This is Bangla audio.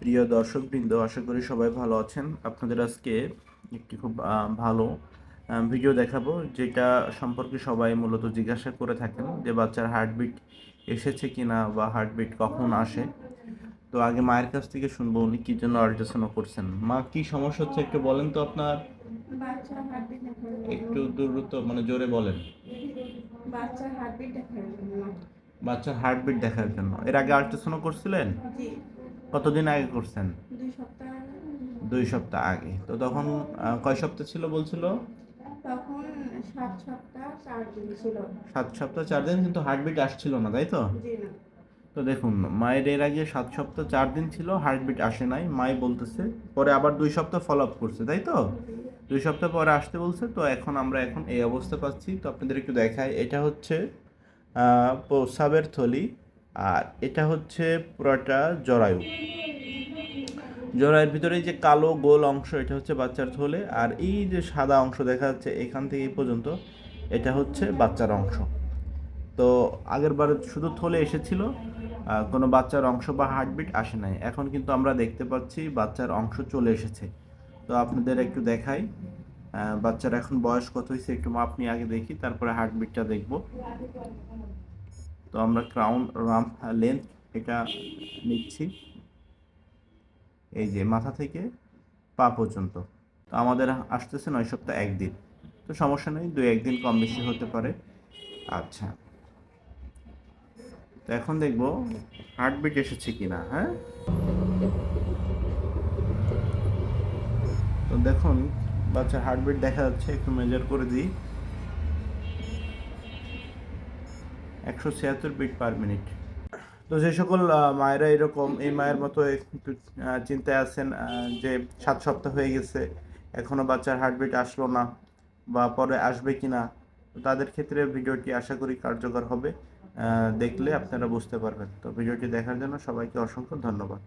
প্রিয় দর্শকবৃন্দ আশা করি সবাই ভালো আছেন। আপনাদের আজকে একটি খুব ভালো ভিডিও দেখাবো যেটা সম্পর্কে সবাই মূলত জিজ্ঞাসা করে থাকেন যে বাচ্চার হার্টবিট এসেছে কিনা বা হার্টবিট কখন আসে। তো আগে মায়ের কাছ থেকে শুনব উনি কি জন্য আল্ট্রাসাউন্ড করছেন। মা কি সমস্যা হচ্ছে একটু বলেন তো আপনার। একটু দ্রুত মানে জোরে বলেন। বাচ্চার হার্টবিট দেখার জন্য। বাচ্চার হার্টবিট দেখার জন্য। এর আগে আল্ট্রাসাউন্ড করছিলেন? জি। কতদিন আগে করছেন? দুই সপ্তাহ আগে। তো তখন কয় সপ্তাহ ছিল বলছিল? তখন সাত সপ্তাহ চার দিন কিন্তু হার্টবিট আসছিল না তাই তো? তো দেখুন মায়ের এর আগে সাত সপ্তাহ চার দিন ছিল হার্টবিট আসে নাই মাই বলতেছে পরে আবার দুই সপ্তাহ ফলো আপ করছে তাই তো? দুই সপ্তাহ পরে আসতে বলছে তো এখন আমরা এখন এই অবস্থা পাচ্ছি। তো আপনাদের একটু দেখাই এটা হচ্ছে আহ, প্রস্রাবের থলি। আর এটা হচ্ছে পুরোটা জরায়ু। জরায়ুর ভিতরে যে কালো গোল অংশ, এটা হচ্ছে বাচ্চার থলে, আর এই যে সাদা অংশ দেখা যাচ্ছে এখান থেকে পর্যন্ত, এটা হচ্ছে বাচ্চার অংশ। তো আগের বার শুধু থলে এসেছিল কোনো বাচ্চার অংশ বা হার্টবিট আসে নাই। এখন কিন্তু আমরা দেখতে পাচ্ছি বাচ্চার অংশ চলে এসেছে। তো আপনাদের একটু দেখাই বাচ্চার এখন বয়স কত হয়েছে একটু মাপ নিয়ে আগে দেখি, তারপরে হার্টবিটটা দেখব। তো আমরা ক্রাউন রাম লেন্থ এটা নিচ্ছি। এই যে মাথা থেকে পা পর্যন্ত। তো আমাদের আসতেছে নয় সপ্তাহ একদিন। তো সমস্যা নেই, দুই একদিন কম বেশি হতে পারে। আচ্ছা। তো এখন দেখব হার্টবিট এসেছে কিনা হ্যাঁ? তো দেখুন, বাচ্চার হার্টবিট দেখা যাচ্ছে, একটু মেজার করে দিই। একশো ছিয়াত্তর বিট পার মিনিট তো যে সকল মায়েরা এরকম এই মায়ের মতো একটু চিন্তায় আছেন যে সাত সপ্তাহ হয়ে গেছে এখনও বাচ্চার হার্টবিট আসলো না বা পরে আসবে কি না তাদের ক্ষেত্রে ভিডিওটি আশা করি কার্যকর হবে। দেখলে আপনারা বুঝতে পারবেন। তো ভিডিওটি দেখার জন্য সবাইকে অসংখ্য ধন্যবাদ।